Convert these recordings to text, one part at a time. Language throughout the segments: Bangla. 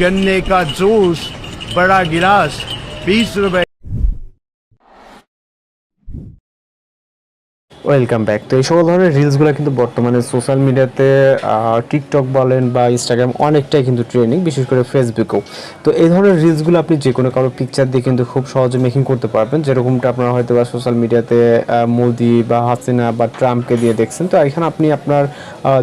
गन्ने का जूस बड़ा गिलास बीस रुपए ওয়েলকাম ব্যাক তো এই সকল ধরনের রিলসগুলো কিন্তু বর্তমানে সোশ্যাল মিডিয়াতে টিকটক বলেন বা ইনস্টাগ্রাম অনেকটাই কিন্তু ট্রেনিং বিশেষ করে ফেসবুকেও তো এই ধরনের রিলসগুলো আপনি যে কোনো কারও পিকচার দিয়ে কিন্তু খুব সহজে মেকিং করতে পারবেন। যেরকমটা আপনারা হয়তো বা সোশ্যাল মিডিয়াতে মোদি বা হাসিনা বা ট্রাম্পকে দিয়ে দেখছেন। তো এখানে আপনি আপনার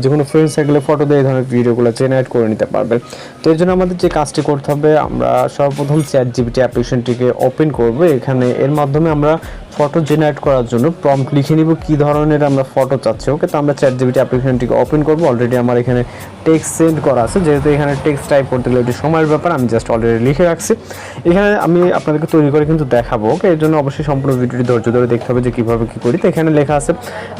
যে কোনো ফ্রেন্ড সার্কেলে ফটো দিয়ে এই ধরনের ভিডিওগুলো জেনারেট করে নিতে পারবেন। তো এর জন্য আমাদের যে কাজটি করতে হবে, আমরা সর্বপ্রথম চ্যাট জিবিটি অ্যাপ্লিকেশনটিকে ওপেন করব। এখানে এর মাধ্যমে আমরা ফটো জেনারেট করার জন্য প্রম্পট লিখে নিব কি ধরনের আমরা ফটো চাচ্ছি। ওকে তো আমরা চ্যাট জিবিটি অ্যাপ্লিকেশনটিকে ওপেন করব। অলরেডি আমার এখানে টেক্সট সেন্ড করা আছে। যেহেতু এখানে টেক্সট টাইপ করতে গেলে একটু সময়ের ব্যাপার, আমি জাস্ট অলরেডি লিখে রাখছি। এখানে আমি আপনাদেরকে তৈরি করে কিন্তু দেখাবো। ওকে এর জন্য অবশ্যই সম্পূর্ণ ভিডিওটি ধৈর্য ধরে দেখতে হবে যে কীভাবে কী করি। তো এখানে লেখা আছে,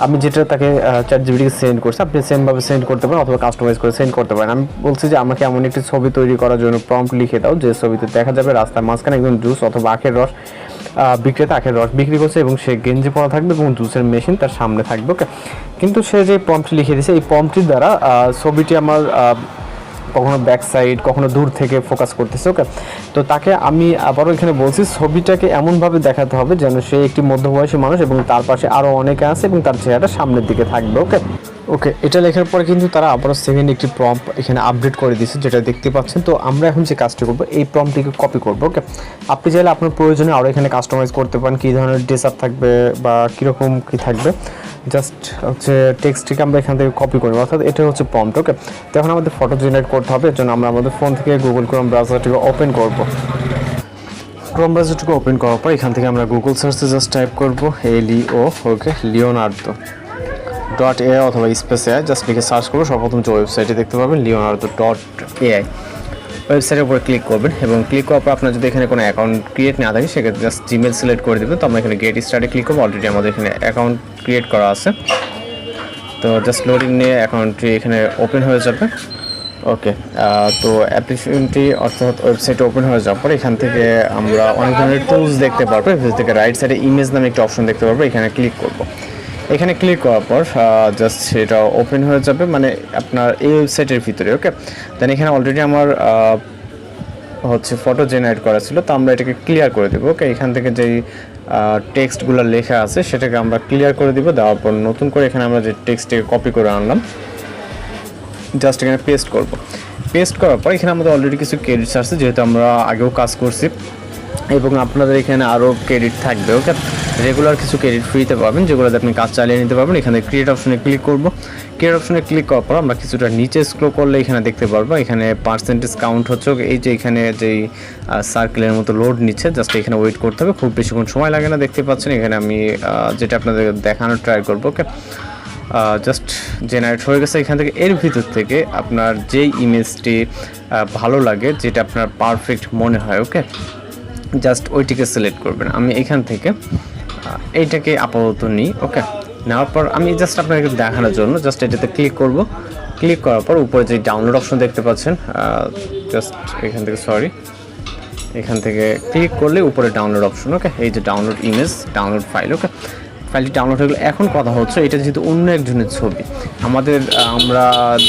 আমি যেটা তাকে চ্যাট জিবিটিকে সেন্ড করছি, আপনি সেমভাবে সেন্ড করতে পারেন অথবা কাস্টমাইজ করে সেন্ড করতে পারেন। আমি বলছি যে আমাকে এমন একটি ছবি তৈরি করার জন্য প্রম্পট লিখে দাও। যে ছবিতে দেখা যাবে রাস্তার মাঝখানে একদম জুস অথবা আখের রস বিক্রেতা আখের রস বিক্রি করছে এবং সে গেঞ্জি পরা থাকবে এবং জুসের মেশিন তার সামনে থাকবে ওকে কিন্তু সে যে পম্পটি লিখে দিয়েছে, এই পম্পটির দ্বারা ছবিটি আমার কখনো ব্যাক সাইড কখনো দূর থেকে ফোকাস করতেছে ওকে তো তাকে আমি আবারও এখানে বলছি, ছবিটাকে এমনভাবে দেখাতে হবে যেন সে একটি মধ্যবয়সী মানুষ এবং তার পাশে আরও অনেকে আছে এবং তার চেহারাটা সামনের দিকে থাকবে ওকে ওকে এটা লেখার পরে কিন্তু তারা আবারও সেকেন্ড একটি প্রম্প এখানে আপডেট করে দিয়েছে, যেটা দেখতে পাচ্ছেন। তো আমরা এখন যে কাজটি করব, এই প্রম্পটিকে কপি করব ওকে আপনি চাইলে আপনার প্রয়োজনে আরও এখানে কাস্টমাইজ করতে পারেন, কী ধরনের ড্রেস আপ থাকবে বা কীরকম কী থাকবে। জাস্ট হচ্ছে টেক্সটটিকে আমরা এখান থেকে কপি করি অর্থাৎ এটা হচ্ছে প্রম্পট ওকে তো এখন আমাদের ফটো জেনারেট করতে হবে, এর জন্য আমরা আমাদের ফোন থেকে গুগল ক্রোম ব্রাউজারটিকে ওপেন করব। ক্রোম ব্রাউজারটিকে ওপেন করার পর এখান থেকে আমরা গুগল সার্চে জাস্ট টাইপ করব L E O okay Leonardo dot AI অথবা স্পেস এআই জাস্ট লিখে সার্চ করব। সর্বপ্রথম যে ওয়েবসাইটে দেখতে পাবেন লিওনার্দো ডট এআই ওয়েবসাইটের উপর ক্লিক করবেন এবং ক্লিক করার পর আপনার যদি এখানে কোনো অ্যাকাউন্ট ক্রিয়েট না থাকে, সেক্ষেত্রে জাস্ট জিমেল সিলেক্ট করে দেবেন। তো আমরা এখানে গেট স্টার্টে ক্লিক করব। অলরেডি আমাদের এখানে অ্যাকাউন্ট ক্রিয়েট করা আছে। তো জাস্ট লোডিং নিয়ে অ্যাকাউন্টটি এখানে ওপেন হয়ে যাবে। ওকে তো অ্যাপ্লিকেশনটি অর্থাৎ ওয়েবসাইট ওপেন হয়ে যাওয়ার পর এখান থেকে আমরা অনেক ধরনের টুলস দেখতে পারব। থেকে রাইট সাইডে ইমেজ নামে একটা অপশন দেখতে পারব। এখানে ক্লিক করব। এখানে ক্লিক করার পর জাস্ট সেটা ওপেন হয়ে যাবে মানে আপনার এই ওয়েবসাইটের ভিতরে ওকে দেন এখানে অলরেডি আমার হচ্ছে ফটো জেনারেট করা ছিল, তো আমরা এটাকে ক্লিয়ার করে দেবো ওকে এখান থেকে যেই টেক্সটগুলো লেখা আছে, সেটাকে আমরা ক্লিয়ার করে দিব, দেওয়ার পর নতুন করে এখানে আমরা যে টেক্সটটাকে কপি করে আনলাম জাস্ট এখানে পেস্ট করব। পেস্ট করার পর এখানে আমাদের অলরেডি কিছু ক্রেডিটস আছে যেহেতু আমরা আগেও কাজ করছি। এবং আপনাদের এখানে আরও ক্রেডিট থাকবে ওকে রেগুলার কিছু ক্রেডিট ফ্রিতে পাবেন, যেগুলোতে আপনি কাজ চালিয়ে নিতে পারবেন। এখানে ক্রিয়েট অপশনে ক্লিক করব। ক্রিয়েট অপশনে ক্লিক করার পর আমরা কিছুটা নিচে স্ক্রো করলে এখানে দেখতে পারব, এখানে পার্সেন্টেজ কাউন্ট হচ্ছে এই যে এখানে যেই সার্কেলের মতো লোড নিচ্ছে জাস্ট এখানে ওয়েট করতে হবে। খুব বেশিক্ষণ সময় লাগে না, দেখতে পাচ্ছেন। এখানে আমি যেটা আপনাদের দেখানোর ট্রাই করব ওকে জাস্ট জেনারেট হয়ে গেছে এখান থেকে। এর ভিতর থেকে আপনার যেই ইমেজটি ভালো লাগে, যেটা আপনার পারফেক্ট মনে হয় ওকে জাস্ট ওইটিকে সিলেক্ট করবেন। আমি এখান থেকে এইটাকে আপাতত নিই, ওকে? নেওয়ার পর আমি জাস্ট আপনাকে দেখানোর জন্য জাস্ট এটাতে ক্লিক করব। ক্লিক করার পর উপরে যে ডাউনলোড অপশন দেখতে পাচ্ছেন জাস্ট এখান থেকে, সরি, এখান থেকে ক্লিক করলে উপরে ডাউনলোড অপশন, ওকে? এই যে download image, download file, okay? ফাইলটি ডাউনলোড হয়ে গেলে। এখন কথা হচ্ছে, এটা যেহেতু অন্য একজনের ছবি, আমাদের আমরা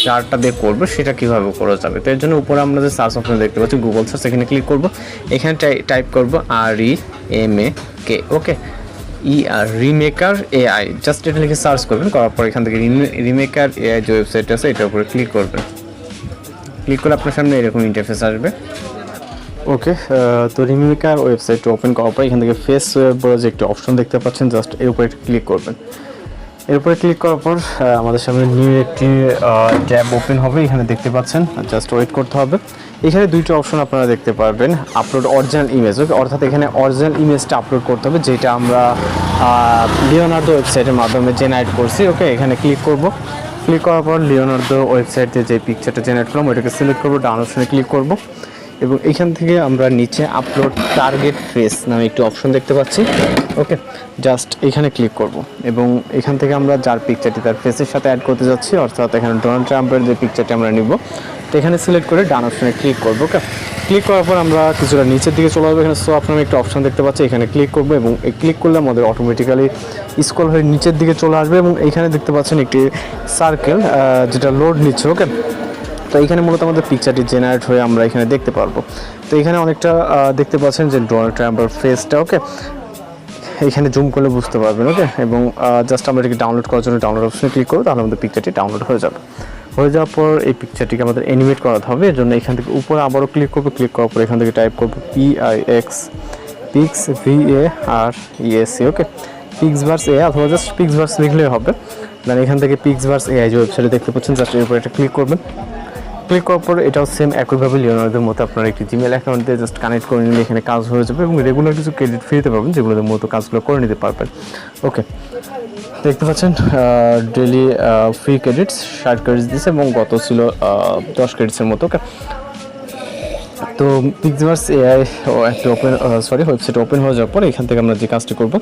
যারটা দিয়ে করব, সেটা কীভাবে করা যাবে? তো এর জন্য উপরে আমরা যে সার্চ অপশন দেখতে পাচ্ছি গুগল সার্চ এখানে ক্লিক করব। এখানে টাইপ করব R E M A K okay E R remaker AI just এটা লিখে সার্চ করবেন, করার পর এখান থেকে রিমেকার এআই যে ওয়েবসাইট আছে, এটার উপরে ক্লিক করবেন। ক্লিক করলে আপনার সামনে এরকম ইন্টারফেস আসবে। ওকে তো রিমিকার ওয়েবসাইট ওপেন করার পর এখান থেকে ফেস ওয়েব বলে যে একটি অপশন দেখতে পাচ্ছেন। জাস্ট এর উপরে ক্লিক করবেন। এর উপরে ক্লিক করার পর আমাদের সামনে নিউ একটি ট্যাব ওপেন হবে। এখানে দেখতে পাচ্ছেন জাস্ট ওয়েট করতে হবে। এখানে দুইটা অপশন আপনারা দেখতে পারবেন। আপলোড অরিজিনাল ইমেজ ওকে অর্থাৎ এখানে অরিজিনাল ইমেজটা আপলোড করতে হবে, যেটা আমরা লিওনার্দো ওয়েবসাইটের মাধ্যমে জেনারেট করছি ওকে এখানে ক্লিক করব। ক্লিক করার পর লিওনার্দো ওয়েবসাইটে যে পিকচারটা জেনারেট করলাম, ওইটাকে সিলেক্ট করব ডাউন অপশনে ক্লিক করব। এবং এখান থেকে আমরা নিচে আপলোড টার্গেট ফেস নামে একটি অপশন দেখতে পাচ্ছি। ওকে জাস্ট এখানে ক্লিক করব। এবং এখান থেকে আমরা যার পিকচারটি তার ফেসের সাথে অ্যাড করতে যাচ্ছি, অর্থাৎ এখানে ডোনাল্ড ট্রাম্পের যে পিকচারটি আমরা নিব, তো এখানে সিলেক্ট করে ডান অপশনে ক্লিক করব ওকে ক্লিক করার পর আমরা কিছুটা নিচের দিকে চলে আসব এখানে। সো আপনার একটা অপশন দেখতে পাচ্ছি এখানে ক্লিক করব এবং ক্লিক করলে আমাদের অটোমেটিক্যালি স্ক্রল হয়ে নিচের দিকে চলে আসবে এবং এখানে দেখতে পাচ্ছেন একটি সার্কেল যেটা লোড নিচ্ছে ওকে তো এখানে মূলত আমাদের পিকচারটি জেনারেট হয়ে আমরা এখানে দেখতে পারব। তো এখানে অনেকটা দেখতে পাচ্ছেন যে ডোনাল্ড ট্রাম্পের ফেসটা ওকে এখানে জুম করলে বুঝতে পারবেন ওকে এবং জাস্ট আমরা এটাকে ডাউনলোড করার জন্য ডাউনলোড অপশনে ক্লিক করব, তাহলে আমাদের পিকচারটি ডাউনলোড হয়ে যাবে। হয়ে যাওয়ার পর এই পিকচারটিকে আমাদের অ্যানিমেট করাতে হবে, এর জন্য এখান থেকে উপরে আবারও ক্লিক করব ক্লিক করার পর এখান থেকে টাইপ করব P I X pix V E R ESE okay pixverse A অথবা জাস্ট পিক্স ভার্স লিখলেই হবে। দেন এখান থেকে পিক্স ভার্স এআই যে ওয়েবসাইটে দেখতে পাচ্ছেন জাস্ট এর উপর এটা ক্লিক করবেন। ক্লিক করার পর এটাও সেম একইভাবে লিওনার্দের মতো আপনার একটি জিমেল অ্যাকাউন্টে জাস্ট কানেক্ট করে নিলে এখানে কাজ হয়ে যাবে এবং রেগুলার কিছু ক্রেডিট ফ্রিতে পাবেন যেগুলোর মতো কাজগুলো করে নিতে পারবেন। ওকে দেখতে পাচ্ছেন ডেলি ফ্রি ক্রেডিটস ষাট ক্রেডিটস দিয়েছে এবং গত ছিল দশ ক্রেডিটসের মতো। ওকে তো পিক্সভার্স এআই একটা ওপেন সরি ওয়েবসাইট ওপেন হয়ে যাওয়ার পর এখান থেকে আমরা যে কাজটি করব,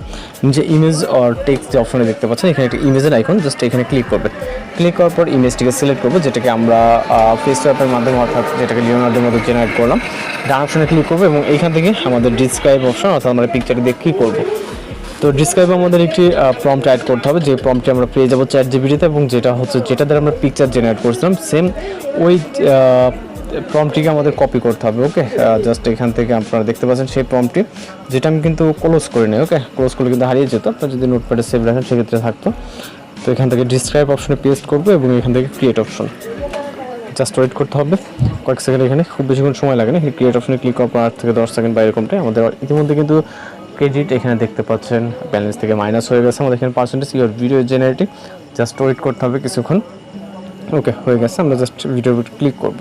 যে ইমেজ অর টেক্সট যে অপশনে দেখতে পাচ্ছেন, এখানে একটা ইমেজের আইকন জাস্ট এখানে ক্লিক করবেন ক্লিক করার পর ইমেজটিকে সিলেক্ট করব, যেটাকে আমরা ফেস অ্যাপের মাধ্যমে অর্থাৎ যেটাকে লিওনার্ডের মতো জেনারেট করলাম, ডান অপশনে ক্লিক করব এবং এইখান থেকে আমাদের ডিসক্রাইব অপশন অর্থাৎ আমরা পিকচারটি দিয়ে কী করব। তো ডিসক্রাইবে আমাদের একটি প্রম্পট অ্যাড করতে হবে, যে প্রম্পটটি আমরা পেয়ে যাব চ্যাট জিবিটিতে এবং যেটা হচ্ছে, যেটা দ্বারা আমরা পিকচার জেনারেট করেছিলাম সেম ওই প্রম্পটিকে আমাদের কপি করতে হবে ওকে জাস্ট এখান থেকে আপনারা দেখতে পাচ্ছেন সেই প্রম্পটি যেটা আমি কিন্তু ক্লোজ করে নিই ওকে ক্লোজ করলে কিন্তু হারিয়ে যেত, আপনার যদি নোটপ্যাডে সেভ রাখেন সেক্ষেত্রে থাকতো। তো এখান থেকে ডিসক্রাইব অপশনে পেস্ট করব এবং এখান থেকে ক্রিয়েট অপশন জাস্ট ওয়েট করতে হবে, কয়েক সেকেন্ড এখানে, খুব বেশিক্ষণ সময় লাগে না ক্রিয়েট অপশনে ক্লিক করার পর আট থেকে দশ সেকেন্ড বা এরকমটাই আমাদের ইতিমধ্যে কিন্তু ক্রেডিট এখানে দেখতে পাচ্ছেন ব্যালেন্স থেকে মাইনাস হয়ে গেছে, আমাদের এখানে percentage your video generating just wait করতে হবে কিছুক্ষণ ওকে হয়ে গেছে, আমরা জাস্ট ভিডিও ক্লিক করব।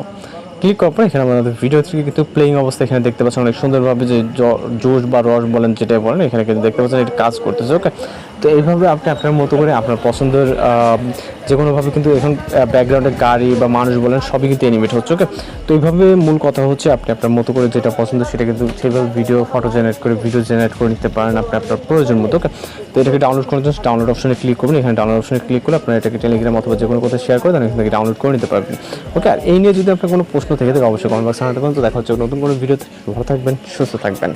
ক্লিক করার পর এখানে আমাদের ভিডিও থেকে কিন্তু প্লেইং অবস্থা এখানে দেখতে পাচ্ছেন। অনেক সুন্দরভাবে যে জোশ বা রস বলেন যেটা বলেন, এখানে কিন্তু দেখতে পাচ্ছেন, এটা কাজ করতেছে ওকে তো এইভাবে আপনি আপনার মতো করে আপনার পছন্দের যে কোনোভাবে কিন্তু এখন ব্যাকগ্রাউন্ডে গাড়ি বা মানুষ বলেন, সবই কিন্তু অ্যানিমেট হচ্ছে ওকে তো এইভাবে মূল কথা হচ্ছে আপনি আপনার মতো করে যেটা পছন্দ সেটা কিন্তু সেইভাবে ভিডিও ফটো জেনারেট করে ভিডিও জেনারেট করে নিতে পারেন আপনি আপনার প্রয়োজন মতো ওকে তো এটাকে ডাউনলোড করার জন্য ডাউনলোড অপশনে ক্লিক করবেন, এখানে ডাউনলোড অপশনে ক্লিক করলে আপনার এটাকে টেলিগ্রাম অথবা যে কোনো কোথাও শেয়ার করে দেন, এখান ডাউনলোড করে নিতে পারবেন ওকে আর এই নিয়ে যদি আপনার কোনো প্রশ্ন থেকে থাকে, অবশ্যই কমেন্ট বক্সে জানাতে পারেন তো দেখা হচ্ছে নতুন কোনো ভিডিওতে ভালো থাকবেন, সুস্থ থাকবেন।